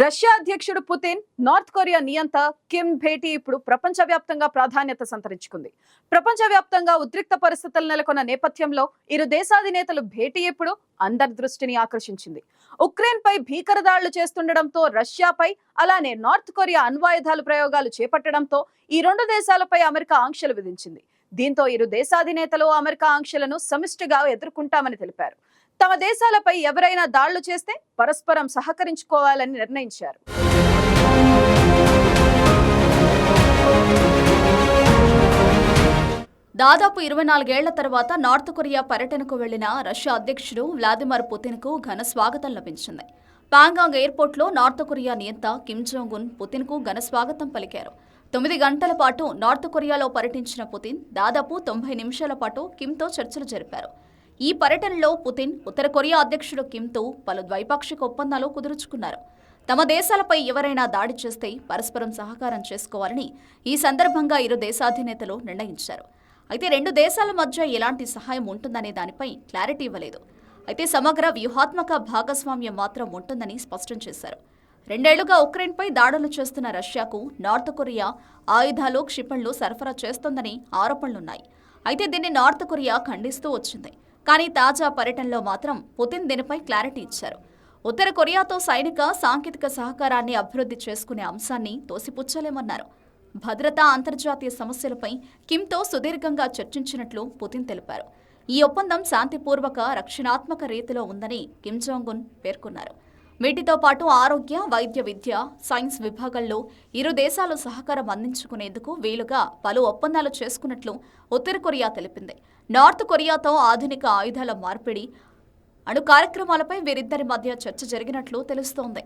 Russia అధ్యక్షుడు Putin North Korea నియంత Kim భేటీ ఇప్పుడు ప్రపంచవ్యాప్తంగా ప్రాధాన్యత సంతరించుకుంది. ప్రపంచవ్యాప్తంగా ఉద్రిక్త పరిస్థితులు నెలకొన్న నేపథ్యంలో ఇరు దేశాధినేతలు భేటీ ఇప్పుడు అందరి దృష్టిని ఆకర్షించింది. ఉక్రెయిన్ పై భీకర దాడులు చేస్తుండటంతో రష్యాపై అలానే నార్త్ కొరియా అణ్వాయుధాలు ప్రయోగాలు చేపట్టడంతో ఈ రెండు దేశాలపై అమెరికా ఆంక్షలు విధించింది. దీంతో ఇరు దేశాధినేతలు అమెరికా ఆంక్షలను సమిష్టిగా ఎదుర్కొంటామని తెలిపారు. తమ దేశాలపై ఎవరైనా దాడులు చేస్తే పరస్పరం సహకరించుకోవాలని నిర్ణయించారు. దాదాపు ఇరవై నాలుగేళ్ళ తర్వాత నార్త్ కొరియా పర్యటనకు వెళ్ళిన రష్యా అధ్యక్షుడు వ్లాదిమిర్ పుతిన్కు ఘన స్వాగతం లభించింది. పాంగాంగ్ ఎయిర్పోర్ట్లో నార్త్ కొరియా నేత కిమ్ జోంగ్ ఉన్ పుతిన్కు ఘన స్వాగతం పలికారు. తొమ్మిది గంటల పాటు నార్త్ కొరియాలో పర్యటించిన పుతిన్ దాదాపు తొంభై నిమిషాల పాటు కిమ్తో చర్చలు జరిపారు. ఈ పర్యటనలో పుతిన్ ఉత్తర కొరియా అధ్యక్షుడు కిమ్తో పలు ద్వైపాక్షిక ఒప్పందాలు కుదుర్చుకున్నారు. తమ దేశాలపై ఎవరైనా దాడి చేస్తే పరస్పరం సహకారం చేసుకోవాలని ఈ సందర్భంగా ఇరు దేశాధినేతలు నిర్ణయించారు. అయితే రెండు దేశాల మధ్య ఎలాంటి సహాయం ఉంటుందనే దానిపై క్లారిటీ ఇవ్వలేదు. అయితే సమగ్ర వ్యూహాత్మక భాగస్వామ్యం మాత్రం ఉంటుందని స్పష్టం చేశారు. రెండేళ్ళుగా ఉక్రెయిన్పై దాడులు చేస్తున్న రష్యాకు నార్త్ కొరియా ఆయుధాలు క్షిపణులు సరఫరా చేస్తోందని ఆరోపణలున్నాయి. అయితే దీన్ని నార్త్ కొరియా ఖండిస్తూ వచ్చింది. కానీ తాజా పర్యటనలో మాత్రం పుతిన్ దీనిపై క్లారిటీ ఇచ్చారు. ఉత్తర కొరియాతో సైనిక సాంకేతిక సహకారాన్ని అభివృద్ధి చేసుకునే అంశాన్ని తోసిపుచ్చలేమన్నారు. భద్రతా అంతర్జాతీయ సమస్యలపై కిమ్తో సుదీర్ఘంగా చర్చించినట్లు పుతిన్ తెలిపారు. ఈ ఒప్పందం శాంతిపూర్వక రక్షణాత్మక రీతిలో ఉందని కిమ్ జాంగున్ పేర్కొన్నారు. వీటితో పాటు ఆరోగ్య వైద్య విద్య సైన్స్ విభాగాల్లో ఇరు దేశాలు సహకారం అందించుకునేందుకు వీలుగా పలు ఒప్పందాలు చేసుకున్నట్లు ఉత్తర కొరియా తెలిపింది. నార్త్ కొరియాతో ఆధునిక ఆయుధాల మార్పిడి అణు కార్యక్రమాలపై వీరిద్దరి మధ్య చర్చ జరిగినట్లు తెలుస్తోంది.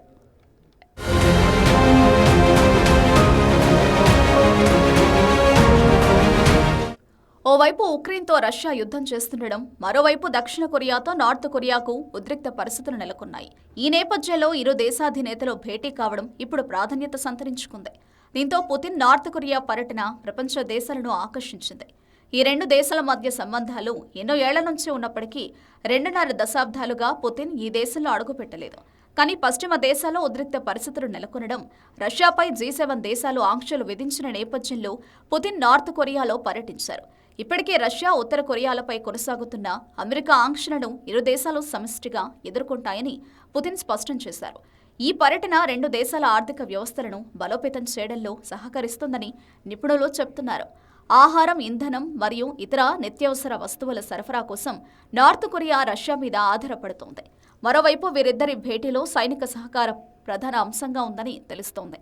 ఓవైపు ఉక్రెయిన్తో రష్యా యుద్ధం చేస్తుండడం మరోవైపు దక్షిణ కొరియాతో నార్త్ కొరియాకు ఉద్రిక్త పరిస్థితులు నెలకొన్నాయి. ఈ నేపథ్యంలో ఇరు దేశాధినేతలు భేటీ కావడం ఇప్పుడు ప్రాధాన్యత సంతరించుకుంది. దీంతో పుతిన్ నార్త్ కొరియా పర్యటన ప్రపంచ దేశాలను ఆకర్షించింది. ఈ రెండు దేశాల మధ్య సంబంధాలు ఎన్నో ఏళ్ళ నుంచి ఉన్నప్పటికీ రెండున్నర దశాబ్దాలుగా పుతిన్ ఈ దేశంలో అడుగుపెట్టలేదు. కానీ పశ్చిమ దేశాల్లో ఉద్రిక్త పరిస్థితులు నెలకొనడం రష్యాపై జీ సెవెన్ దేశాలు ఆంక్షలు విధించిన నేపథ్యంలో పుతిన్ నార్త్ కొరియాలో పర్యటించారు. ఇప్పటికే రష్యా ఉత్తర కొరియాలపై కొనసాగుతున్న అమెరికా ఆంక్షలను ఇరు దేశాలు సమిష్టిగా ఎదుర్కొంటాయని పుతిన్ స్పష్టం చేశారు. ఈ పర్యటన రెండు దేశాల ఆర్థిక వ్యవస్థలను బలోపేతం చేయడంలో సహకరిస్తుందని నిపుణులు చెబుతున్నారు ఆహారం ఇంధనం మరియు ఇతర నిత్యావసర వస్తువుల సరఫరా కోసం నార్త్ కొరియా రష్యా మీద ఆధారపడుతోంది. మరోవైపు వీరిద్దరి భేటీలో సైనిక సహకారం ప్రధాన అంశంగా ఉందని తెలుస్తోంది.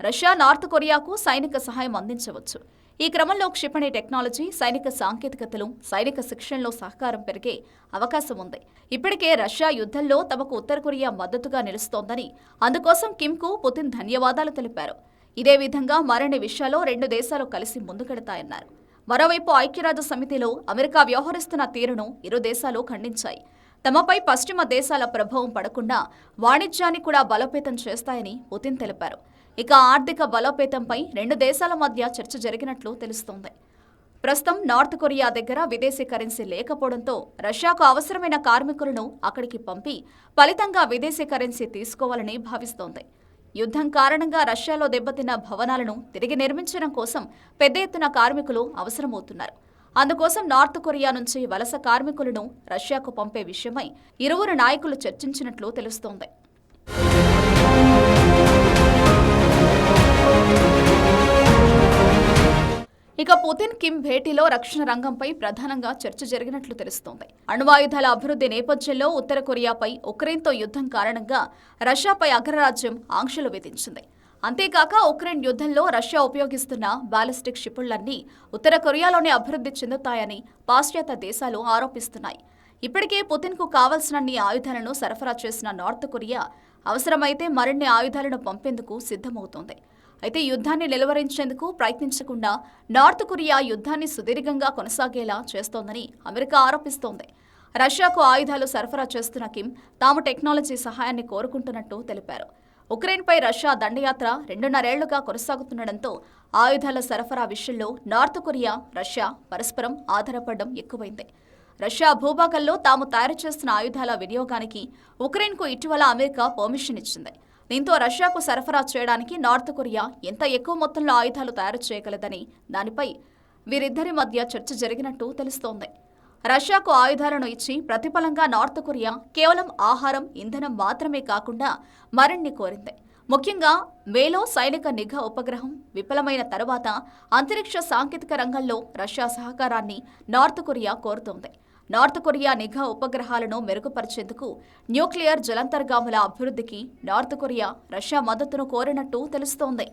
రష్యా నార్త్ కొరియాకు సైనిక సహాయం అందించవచ్చు. ఈ క్రమంలో క్షిపణి టెక్నాలజీ సైనిక సాంకేతికతలు సైనిక శిక్షణలో సహకారం పెరిగే అవకాశం ఉంది. ఇప్పటికే రష్యా యుద్ధంలో తమకు ఉత్తర కొరియా మద్దతుగా నిలుస్తోందని అందుకోసం కిమ్కు పుతిన్ ధన్యవాదాలు తెలిపారు. ఇదే విధంగా మరిన్ని విషయాల్లో రెండు దేశాలు కలిసి ముందుకెడతాయన్నారు. మరోవైపు ఐక్యరాజ్య సమితిలో అమెరికా వ్యవహరిస్తున్న తీరును ఇరు దేశాలు ఖండించాయి. తమపై పశ్చిమ దేశాల ప్రభావం పడకుండా వాణిజ్యాన్ని కూడా బలోపేతం చేస్తాయని పుతిన్ తెలిపారు. ఇక ఆర్థిక బలోపేతంపై రెండు దేశాల మధ్య చర్చ జరిగినట్లు తెలుస్తోంది. ప్రస్తుతం నార్త్ కొరియా దగ్గర విదేశీ కరెన్సీ లేకపోవడంతో రష్యాకు అవసరమైన కార్మికులను అక్కడికి పంపి ఫలితంగా విదేశీ కరెన్సీ తీసుకోవాలని భావిస్తోంది. యుద్ధం కారణంగా రష్యాలో దెబ్బతిన్న భవనాలను తిరిగి నిర్మించడం కోసం పెద్ద ఎత్తున కార్మికులు అవసరమవుతున్నారు. అందుకోసం నార్త్ కొరియా నుంచి వలస కార్మికులను రష్యాకు పంపే విషయమై ఇరువురు నాయకులు చర్చించినట్లు తెలుస్తోంది. ఇక పుతిన్ కిమ్ భేటీలో రక్షణ రంగంపై ప్రధానంగా చర్చ జరిగినట్లు తెలుస్తోంది. అణ్వాయుధాల అభివృద్ధి నేపథ్యంలో ఉత్తర కొరియాపై ఉక్రెయిన్తో యుద్ధం కారణంగా రష్యాపై అగ్రరాజ్యం ఆంక్షలు విధించింది. అంతేకాక ఉక్రెయిన్ యుద్ధంలో రష్యా ఉపయోగిస్తున్న బాలిస్టిక్ క్షిపుళ్ళన్నీ ఉత్తర కొరియాలోనే అభివృద్ధి చెందుతాయని పాశ్చాత్య దేశాలు ఆరోపిస్తున్నాయి. ఇప్పటికే పుతిన్కు కావలసినన్ని ఆయుధాలను సరఫరా చేసిన నార్త్ కొరియా అవసరమైతే మరిన్ని ఆయుధాలను పంపేందుకు సిద్ధమవుతోంది. అయితే యుద్ధాన్ని నిలువరించేందుకు ప్రయత్నించకుండా నార్త్ కొరియా యుద్ధాన్ని సుదీర్ఘంగా కొనసాగేలా చేస్తోందని అమెరికా ఆరోపిస్తోంది. రష్యాకు ఆయుధాలు సరఫరా చేస్తున్న కిమ్ తాము టెక్నాలజీ సహాయాన్ని కోరుకుంటున్నట్టు తెలిపారు. ఉక్రెయిన్పై రష్యా దండయాత్ర రెండున్నరేళ్ళుగా కొనసాగుతుండటంతో ఆయుధాల సరఫరా విషయంలో నార్త్ కొరియా రష్యా పరస్పరం ఆధారపడడం ఎక్కువైంది. రష్యా భూభాగంలో తాము తయారు చేస్తున్న ఆయుధాల వినియోగానికి ఉక్రెయిన్కు ఇటీవల అమెరికా పర్మిషన్ ఇచ్చింది. దీంతో రష్యాకు సరఫరా చేయడానికి నార్త్ కొరియా ఎంత ఎక్కువ మొత్తంలో ఆయుధాలు తయారు చేయగలదని దానిపై వీరిద్దరి మధ్య చర్చ జరిగినట్టు తెలుస్తోంది. రష్యాకు ఆయుధాలను ఇచ్చి ప్రతిఫలంగా నార్త్ కొరియా కేవలం ఆహారం ఇంధనం మాత్రమే కాకుండా మరిన్ని కోరింది. ముఖ్యంగా మేలో సైనిక నిఘా ఉపగ్రహం విఫలమైన తర్వాత అంతరిక్ష సాంకేతిక రంగంలో రష్యా సహకారాన్ని నార్త్ కొరియా కోరుతోంది. నార్త్ కొరియా నిఘా ఉపగ్రహాలను మెరుగుపరిచేందుకు న్యూక్లియర్ జలంతర్గాముల అభివృద్ధికి నార్త్ కొరియా రష్యా మద్దతును కోరినట్టు తెలుస్తోంది.